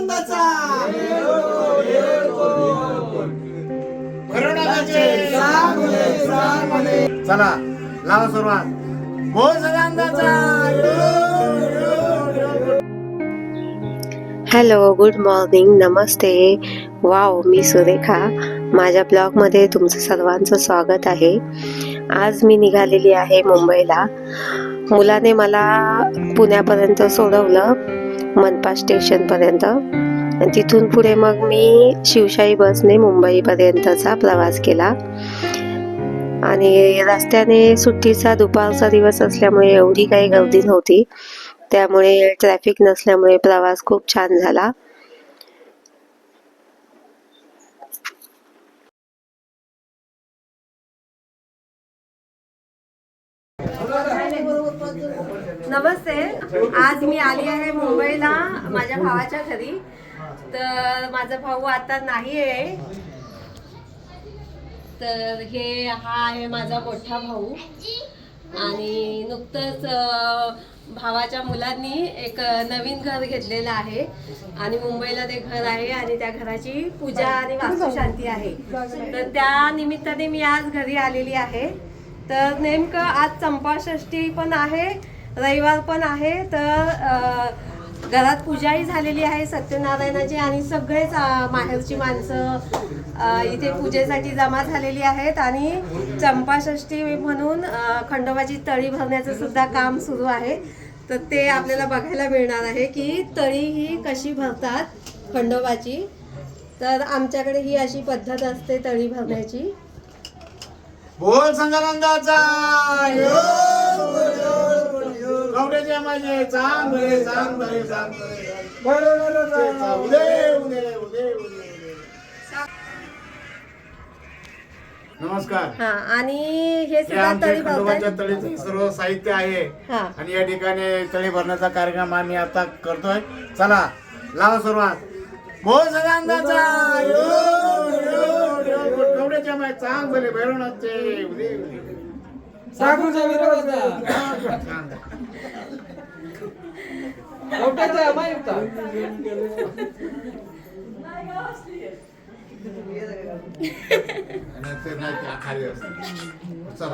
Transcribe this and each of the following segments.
चांगले चला लावा सुरुवात. बोल सदानंदाचा हॅलो गुड मॉर्निंग नमस्ते. वाव मी सुरेखा. माझ्या ब्लॉगमध्ये तुमचं सर्वांचं स्वागत आहे. आज मी निघालेली आहे मुंबईला. मुलाने मला पुण्यापर्यंत सोडवलं. मनपा स्टेशनपर्यंत. आणि तिथून पुढे मग मी शिवशाही बसने मुंबईपर्यंतचा प्रवास केला. आणि रस्त्याने सुट्टीचा दुपारचा दिवस असल्यामुळे एवढी काही गर्दी नव्हती. त्यामुळे ट्रॅफिक नसल्यामुळे प्रवास खूप छान झाला. नमस्ते. आज मी आली आहे मुंबईला माझ्या भावाच्या घरी. तर माझा भाऊ आता नाही आहे. तर हे हा आहे माझा मोठा भाऊ. आणि नुकतंच भावाच्या मुलांनी एक नवीन घर घेतलेलं आहे. आणि मुंबईला ते घर आहे आणि त्या घराची पूजा आणि वास्तुशांती आहे. तर त्या निमित्ताने मी आज घरी आलेली आहे. तर नेमकं आज चंपाषष्ठी पण आहे. रविवार पण आहे तर घरात पूजाही झालेली आहे सत्यनारायणाची आणि सगळेच माहेरची माणसं इथे पूजेसाठी जमा झालेली आहेत आणि चंपाषष्ठी म्हणून खंडोबाची तळी भरण्याचं सुद्धा काम सुरू आहे. तर ते आपल्याला बघायला मिळणार आहे की तळी ही कशी भरतात खंडोबाची. तर आमच्याकडे ही अशी पद्धत असते तळी भरण्याची. बोल संगानंदाचा माझे चांगले चांगले चांगले नमस्कार. हा आणि हे हे सुद्धा आमच्या तळी खंडोबाच्या भरतात तळीचे सर्व साहित्य आहे. हा. आणि या ठिकाणी तळी भरण्याचा कार्यक्रम आम्ही आता करतोय. चला लावा सुरुवात. बोल माय चांगले भैरवनाथचे. उदे उदे साखरूचा विरोधाचा चांगलं. कवट्याचा.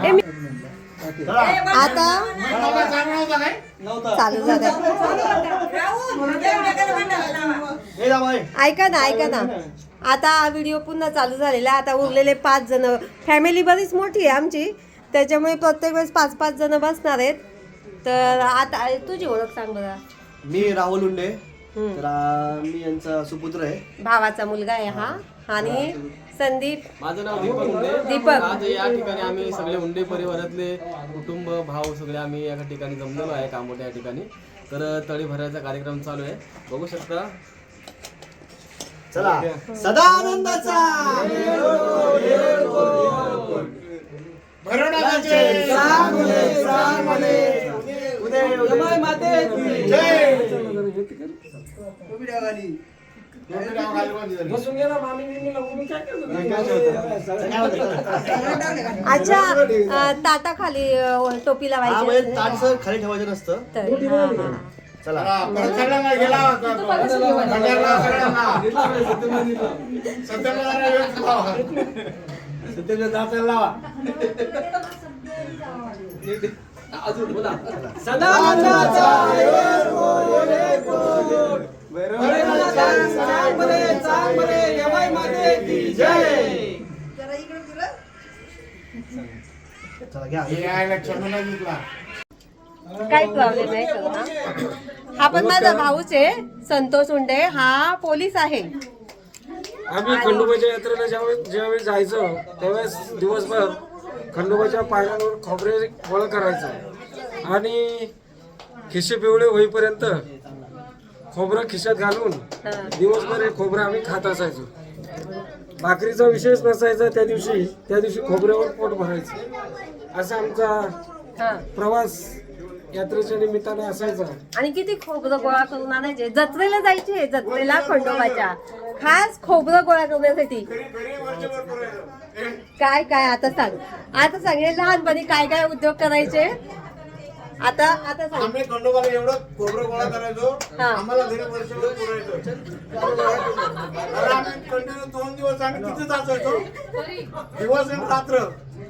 हे. आता चालू झालं. ऐका ना ऐका ना. आता हा व्हिडिओ पुन्हा चालू झालेला आहे. आता उरलेले पाच जण. फॅमिली बरीच मोठी आहे आमची. त्याच्यामुळे प्रत्येक वेळेस पाच पाच जण बसणार आहेत. तर आता तुझी ओळख सांग बघा मी राहुल उंडे. हम्म. तर आ, मी यांचा सुपुत्र आहे. भावाचा मुलगा आहे हा. आणि संदीप. माझं नाव दीपक उंडे. दीपक. आज या ठिकाणी आम्ही सगळे उंडे परिवारातले कुटुंब भाव सगळे आम्ही एका ठिकाणी जमलेलो आहे कामोठे या ठिकाणी. तर तळी भरायचा कार्यक्रम चालू आहे. बघू शकता. चला. उदय जमाई माते जय. दोन्ही नाव खाली वर दिलेली. बसून गेला मामी बिमीला उभी काय करतो? अच्छा अं, ताटाखाली अं, टोपी लावायची म्हणजे असते. ताटसं खाली ठेवायचं नसतं तर, हा, हा. चला चला, परत सगळ्यांना गेला होता तो. भंडारला सगळ्यांना. सत्यनारायण व्यक्त लावा. अजून बोला. सदानंदाचा हे. काही प्रॉब्लेम नाही हा? हा पण माझा भाऊच आहे संतोष उंडे. हा पोलीस आहे. आम्ही खंडोबाच्या यात्रेला ज्यावेळेस ज्यावेळेस जायचो त्यावेळेस दिवसभर खंडोबाच्या पायांवर खोबरे गोळा करायचं. आणि खिशे पिवळे होईपर्यंत खोबरं खिशात घालून दिवसभर हे खोबरं आम्ही खात असायचो. भाकरीचा विशेष नसायचा त्या दिवशी. त्या दिवशी खोबऱ्यावर पोट भरायचं. असा आमचा प्रवास यात्रेच्या निमित्ताने असायचा. आणि किती खोबरं गोळा करून आणायचे? जत्रेला जायचे? जत्रेला खंडोबाच्या. खास खोबरं गोळा करण्यासाठी काय काय आता सांग. आता सांग हे लहानपणी काय काय उद्योग करायचे? आता आता सांग आम्ही खंडोबाला एवढं खोबरं गोळा करायचो. हा. आम्हाला घरी वर्षभर पुरायचो. अरे आम्ही कंटिन्यू दोन दिवस आम्ही तिथेच असायचो दिवस आणि रात्र.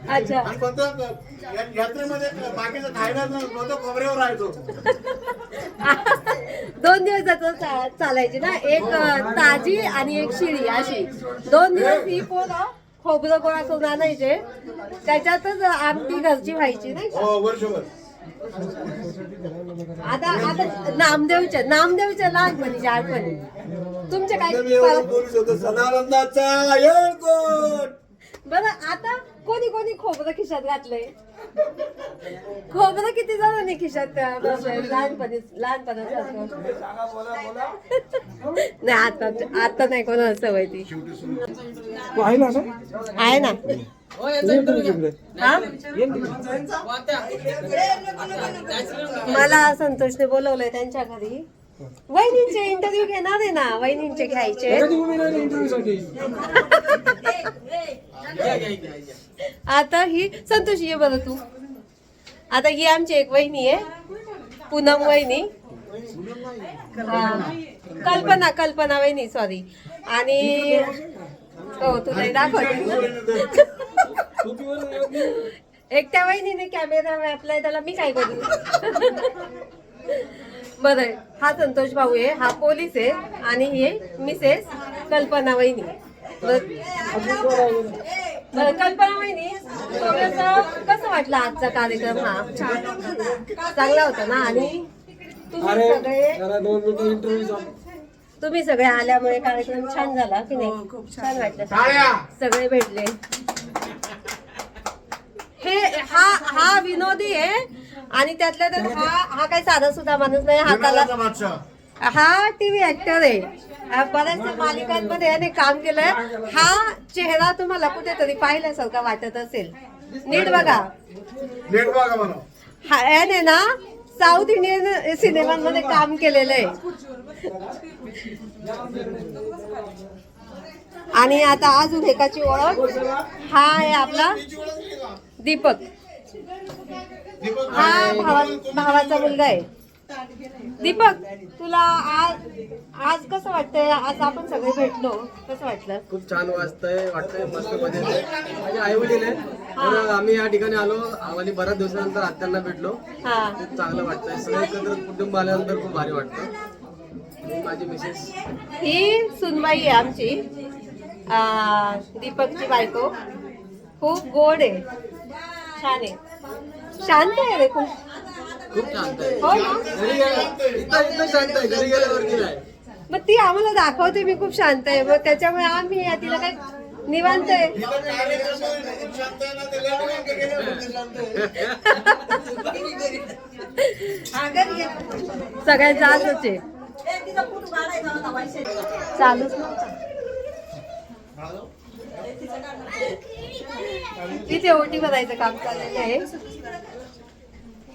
अच्छा. आणि फक्त या- यात्रेमध्ये बाकीचं खायला खोबऱ्यावर राहायचो. दोन दिवसाचं चा- चालायची ना? एक अं, ताजी आणि एक शिळी अशी. दोन दिवस ही पोरं खोबरं गोळा करून आणायचे. त्याच्यातच आमटी घरची व्हायची नाही का? हो वर्षभर. आता आता नामदेवच्या नामदेवच्या लहानपणीच्या आठवणी. तुमच्या काय बरं आता कोणी कोणी खोबरं खिशात घातलंय? खोबरं किती जणांनी खिशात अं, बसवलंय? लहानपणी लहानपणासारखं सांगा बोला बोला नाही आता आता नाही कोणाला सवय ती. पाहिला ना आहे ना? मला संतोषने बोलवलंय त्यांच्या घरी. वहिनींचे इंटरव्ह्यू घेणार आहे ना? वहिनींचे घ्यायचे. आता ही संतोष ये बरं तू. आता ही आमची एक वहिनी आहे. पूनम वहिनी. हा. कल्पना कल्पना वहिनी सॉरी आणि हो तुला दाखवते. एकट्या वहिनीने कॅमेरा व्यापलाय त्याला मी काय करू? बरं आहे. हा संतोष भाऊ आहे हा पोलीस आहे आणि ही मिसेस कल्पना वहिनी. कल्पना वहिनी कसं वाटलं आजचा कार्यक्रम हा? चांगला होता ना? आणि तुम्ही सगळे तुम्ही सगळे आल्यामुळे कार्यक्रम छान झाला की नाही? छान. वाटलं. टाळ्या. सगळे भेटले. हे हा विनोदी आहे. आणि त्यातल्या त्यात हा हा काही साधा सुद्धा माणूस नाही हाताला हा टीव्ही ऍक्टर आहे. बऱ्याचशा मालिकांमध्ये याने काम केलंय. हा चेहरा तुम्हाला कुठेतरी पाहिल्यासारखा वाटत असेल. नीट बघा. नेट बघा हा याने ना साऊथ इंडियन सिनेमांमध्ये काम केलेलं आहे आणि आता अजून एकाची ओळख. हा आहे आपला दीपक. हा भावा भावाचा मुलगा आहे. दीपक तुला आज आज कसं वाटतंय? आज आपण सगळे भेटलो. कसं वाटलं? खूप छान वाचतंय वाटतंय मस्त मध्ये माझे आई वडील आहेत तर आम्ही या ठिकाणी आलो. आणि बऱ्याच दिवसानंतर आत्यांना भेटलो. हा. खूप चांगलं वाटतंय. सगळं एकत्र कुटुंब आल्यानंतर खूप भारी वाटतं. आणि माझी मिसेस ही सुनबाई आहे आमची. आ, दीपकची बायको. खूप गोड आहे. छान आहे. शांत आहे रे खूप. खूप शांत आहे. हो ना? घरी गेल्या इथं इथं शांत आहे. घरी गेल्यावरती नाही. मग ती आम्हाला दाखवते मी खूप शांत आहे. मग त्याच्यामुळे आम्ही या तिला काय निवांत आहे. सगळ्यात जास्तच आहे चालूच नव्हतं. इथे ओटी भरायचं काम चाललेलं आहे.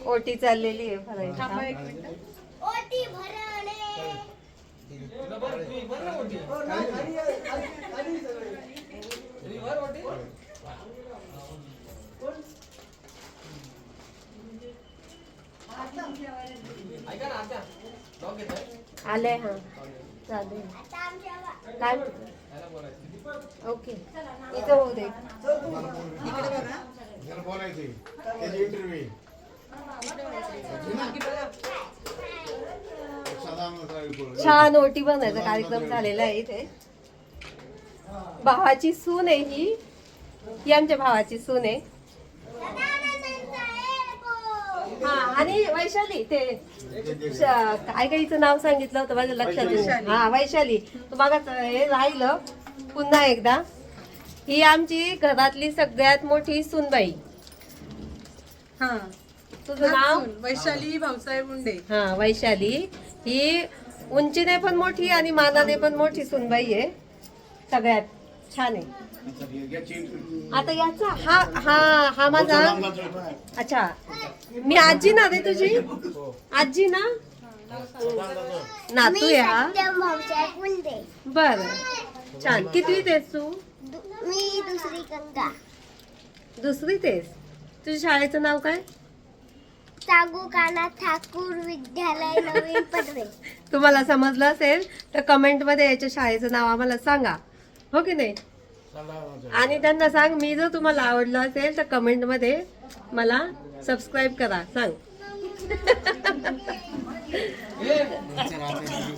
ओटी चाललेली आहे भरायचं काम. ओटी भरणे. आलंय हा. चालेल. काय? ओके. इथं होऊ दे. त्याला बोलायचे त्याची इंटरव्ह्यू छान ओटी बनायचा कार्यक्रम झालेला आहे इथे. भावाची सून आहे ही. ही आमच्या भावाची सून आहे. हा आणि वैशाली ते काय काय हिचं नाव सांगितलं होतं माझ्या लक्षात. हा वैशाली. तू बघा हे राहिलं. पुन्हा एकदा. ही आमची घरातली सगळ्यात मोठी सूनबाई. हा. तुझं नाव? वैशाली भाऊसाहेब मुंडे. हा वैशाली. ही उंचीने पण मोठी आणि मानाने पण मोठी सुनबाई आहे. सगळ्यात छान आहे. आता याचा? हा हा हा माझा? अच्छा. मी आजी ना रे तुझी? आजी ना? नातू आहे हा. बर. छान. कितवी तेस तू? मी दुसरी गंगा. दुसरी तेस. तुझ्या शाळेचं नाव काय? चागुकाना ठाकूर विद्यालय नवीन पदवे. तुम्हाला समजलं असेल तर कमेंटमध्ये याच्या शाळेचं नाव आम्हाला सांगा. हो की नाही? आणि त्यांना सांग मी जर तुम्हाला आवडलं असेल तर कमेंटमध्ये मला सबस्क्राईब करा. सांग.